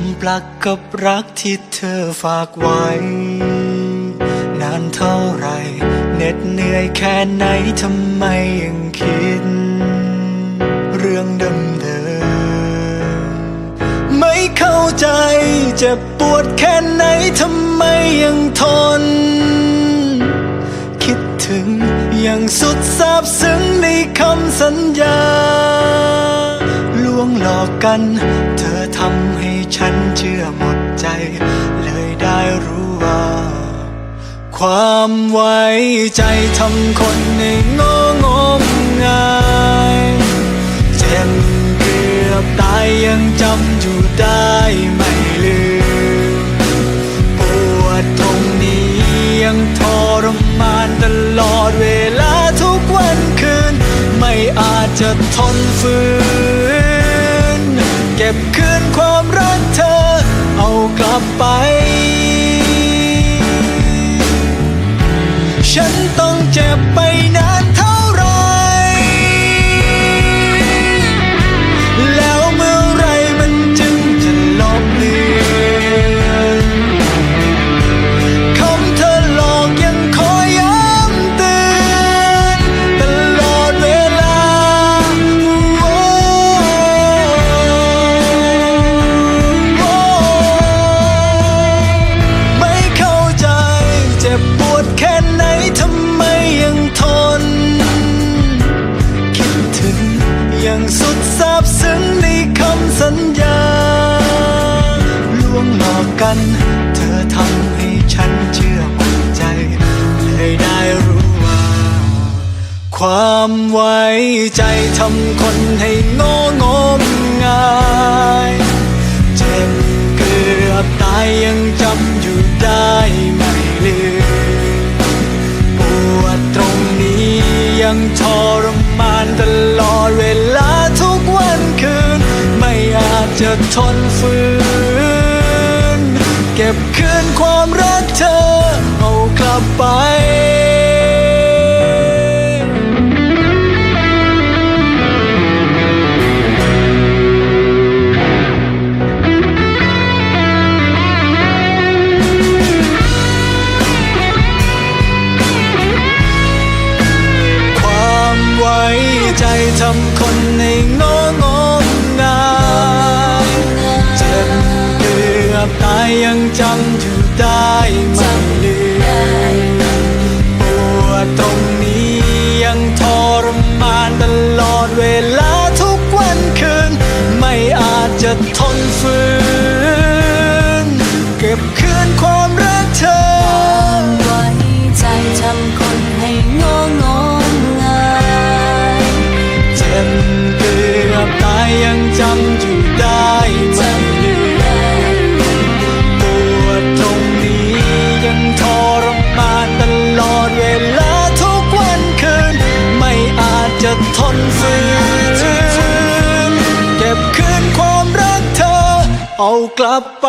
มปลักกับรักที่เธอฝากไว้ นานเท่าไรเหน็ดเหนื่อยแค่ไหนทำไมยังคิด เรื่องเดิมๆไม่เข้าใจเจ็บปวดแค่ไหนทำไมยังทน คิดถึงอย่างสุดซาบซึ้งในคำสัญญาลวงหลอกกันเธอำให้ฉันเชื่อหมดใจ เลยได้รู้ว่า ความไว้ใจทำคนให้งองมงายเจ็บเกือบตายยังจำอยู่ได้ไม่ลืมปวดตรงนี้ยังทรมานตลอดเวลาทุกวันคืน ไม่อาจจะทนฝืนากไป ฉันต้องเจ็บไปนะ อย่างสุดซาบซึ้งในคำสัญญาลวงหลอกกัน เธอทำให้ฉันเชื่อหมดใจเลยได้รู้ว่า ความไว้ใจทำคนให้โงงมงาย เจ็บเกือบตายยังจำ จะทนฝืน เก็บคืนความรักเธอเอากลับไปความไว้ใจทำ ยยังจำอยู่ได้ไม่ลืมปวดตรงนี้ยังทรมานตลอดเวลาทุกวันคืน ไม่อาจจะทนฝืน เอากลับไป